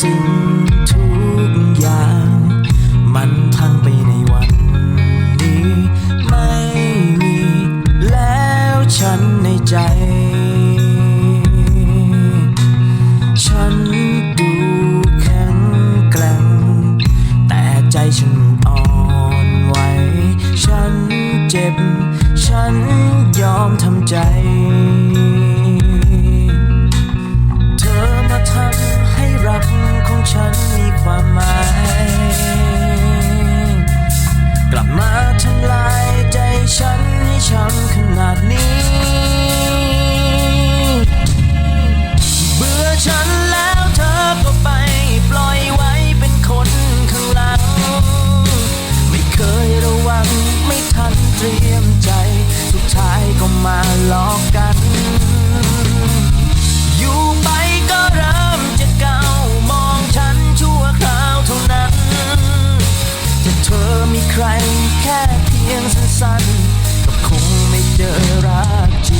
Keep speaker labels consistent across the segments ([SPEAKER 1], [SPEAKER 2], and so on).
[SPEAKER 1] สิ่งทุกอย่าง มันพังไปในวันนี้ ไม่มีแล้วฉันในใจ ฉันดูแข็งแกร่ง แต่ใจฉันอ่อนไหว ฉันเจ็บ ฉันยอมทำใจ มาหลอกกัน อยู่ไปก็เริ่มจะเก่ามองฉันชั่วคราวเท่านั้น จะเธอมีใครแค่เพียงสั้นๆก็คงไม่เจอรักจริง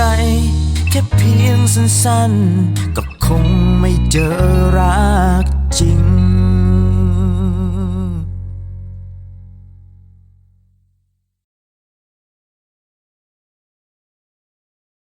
[SPEAKER 1] ร แค่เพียงสั้นๆ ก็คงไม่เจอรักจริง